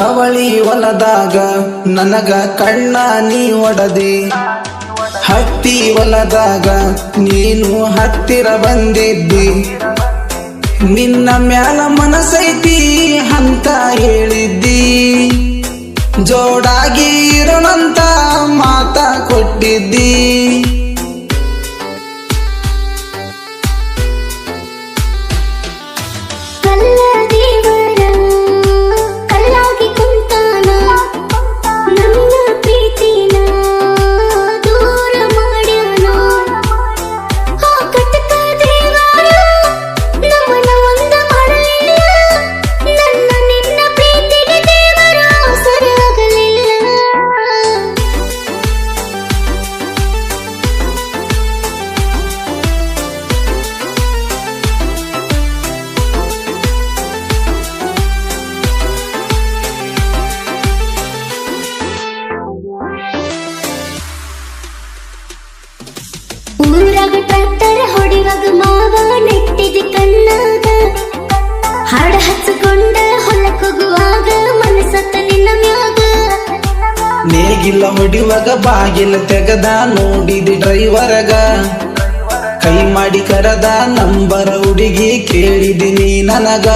ಕವಳಿ ಹೊಲದಾಗ ನನಗ ಕಣ್ಣ ನೀ ಒಡದಿ. ಹತ್ತಿ ಹೊಲದಾಗ ನೀನು ಹತ್ತಿರ ಬಂದಿದ್ದಿ. ನಿನ್ನ ಮ್ಯಾಲ ಮನಸೈತಿ ನೇಗಿಲ್ಲ ಹೊಡಿವಾಗ ಬಾಗಿಲ ತೆಗದ ನೋಡಿದಿ ಡ್ರೈವರಗ. ಕೈ ಮಾಡಿ ಕರದ ನಂಬರ ಹುಡುಗಿ ಕೇಳಿದಿನಿ ನನಗ.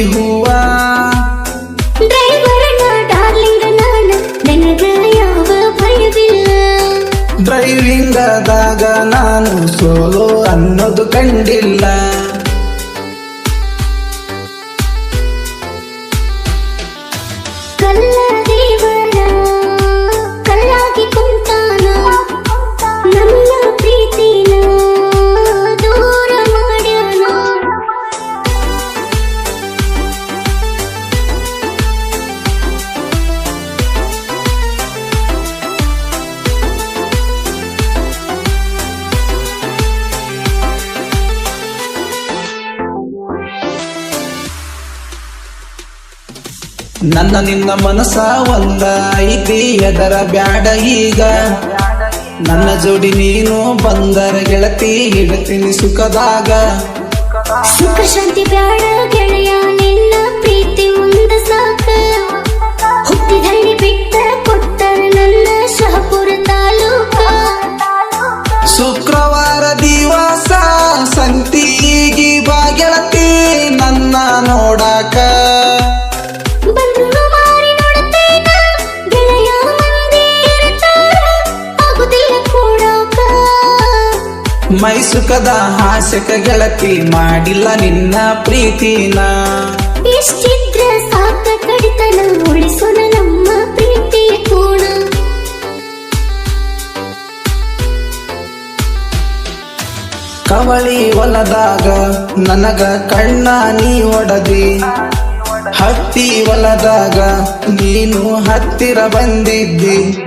ಹೂವ. ಭಯವಿಲ್ಲ. ಡ್ರೈವಿಂಗದಾಗ ನಾನು ಸೋಲೋ ಅನ್ನೋದು ಕಂಡಿಲ್ಲ. ನನ್ನ ನಿನ್ನ ಮನಸ ಒಂದ ಐತಿ ಎದರ ಬ್ಯಾಡ ಈಗ. ನನ್ನ ಜೋಡಿ ನೀನು ಬಂದರ ಗೆಳತಿ ಹಿಡತೀನಿ ಸುಖದಾಗ. ಸುಖ ಶಾಂತಿ ಬ್ಯಾಡ ಗೆಳೆಯ, ನಿನ್ನ ಪ್ರೀತಿ ಮುಂದ ಸಾಕ. ಮೈ ಸುಖದ ಹಾಸ್ಯಕ ಗೆಳತಿ ಮಾಡಿಲ್ಲ ನಿನ್ನ ಪ್ರೀತಿನ. ಎಷ್ಟಿದ್ರ ಸಾಕ ಕಡಿತನ ಉಳಿಸೋಣ ನಮ್ಮ ಪ್ರೀತಿಯ ಕೋಣ. ಕವಳಿ ಹೊಲದಾಗ ನನಗ ಕಣ್ಣ ನೀ ಒಡದಿ. ಹತ್ತಿ ಹೊಲದಾಗ ನೀನು ಹತ್ತಿರ ಬಂದಿದ್ದಿ.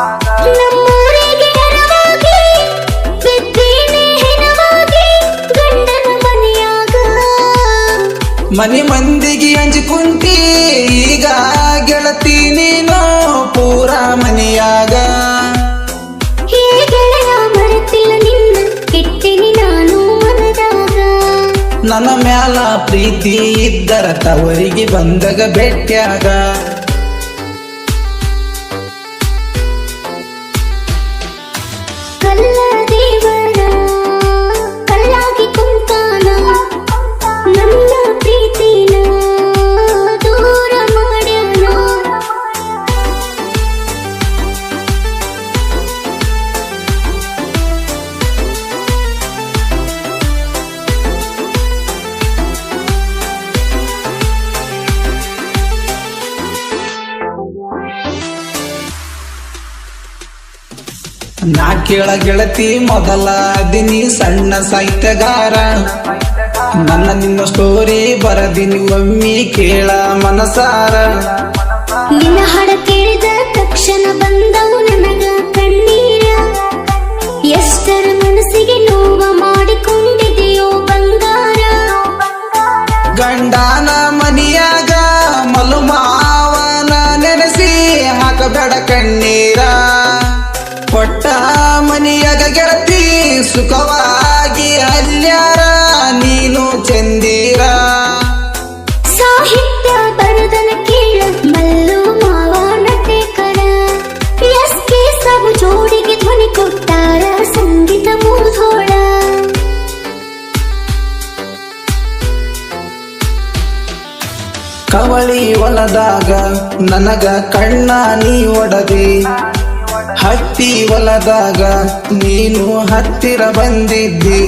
ಮನಿ ಮಂದಿಗೆ ಅಂಜಿ ಕುಂತಿ ಈಗ ಗೆಳತಿ ನೀನು ಪೂರ ಮನಿಯಾಗ. ನನ್ನ ಮ್ಯಾಲ ಪ್ರೀತಿ ಇದ್ದರ ತವರಿಗೆ ಬಂದಾಗ ಭೇಟ್ಯಾಗ. ನಾ ಕೇಳ ಗೆಳತಿ ಮೊದಲ ದಿನಿ ಸಣ್ಣ ಸಾಹಿತ್ಯಗಾರ. ನನ್ನ ನಿನ್ನ ಸ್ಟೋರಿ ಬರದಿನಿ ಒಮ್ಮಿ ಕೇಳ ಮನಸಾರ. ನಿನ್ನ ಹಾಡ ಕೇಳಿದ ತಕ್ಷಣ ಬಂದವು ನನಗ ಕಣ್ಣೀರ. ಎಷ್ಟರ ಮನಸ್ಸಿಗೆ ನೋವ ಸುಖವಾಗಿ ಅಲ್ಯಾರ ನೀನು ಚಂದೀರ. ಸಾಹಿತ್ಯ ಬರದನ ಕೇಳ ಮಲ್ಲು ಮಾವ ಎಸ್ ಕೆ ಸಾಬು ಜೋಡಿಗೆ ಧ್ವನಿ ಕೊಟ್ಟಾರ ಸಂಗೀತ ಮೂರ್ಧೋಳ. ಕವಳಿ ಒಲದಾಗ ನನಗ ಕಣ್ಣ ನೀ ಒಡದಿ. ಹತ್ತಿ ಹೊಲದಾಗ ನೀನು ಹತ್ತಿರ ಬಂದಿದ್ದಿ.